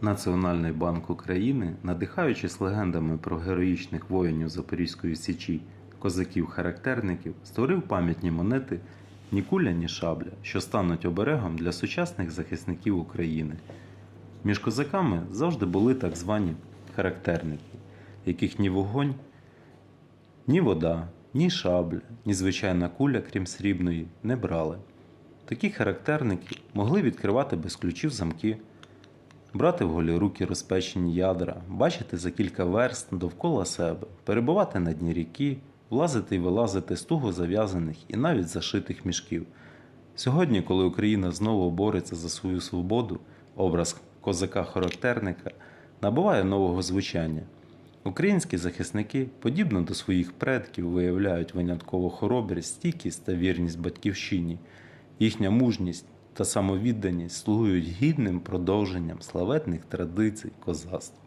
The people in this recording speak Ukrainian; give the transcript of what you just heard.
Національний банк України, надихаючись легендами про героїчних воїнів Запорізької січі, козаків-характерників, створив пам'ятні монети ні куля, ні шабля, що стануть оберегом для сучасних захисників України. Між козаками завжди були так звані характерники, яких ні вогонь, ні вода, ні шабля, ні звичайна куля, крім срібної, не брали. Такі характерники могли відкривати без ключів замки, брати в голі руки розпечені ядра, бачити за кілька верст довкола себе, перебувати на дні ріки, влазити і вилазити з туго зав'язаних і навіть зашитих мішків. Сьогодні, коли Україна знову бореться за свою свободу, образ козака-характерника набуває нового звучання. Українські захисники, подібно до своїх предків, виявляють винятково хоробрість, стійкість та вірність батьківщині. Їхня мужність та самовідданість слугують гідним продовженням славетних традицій козацтва.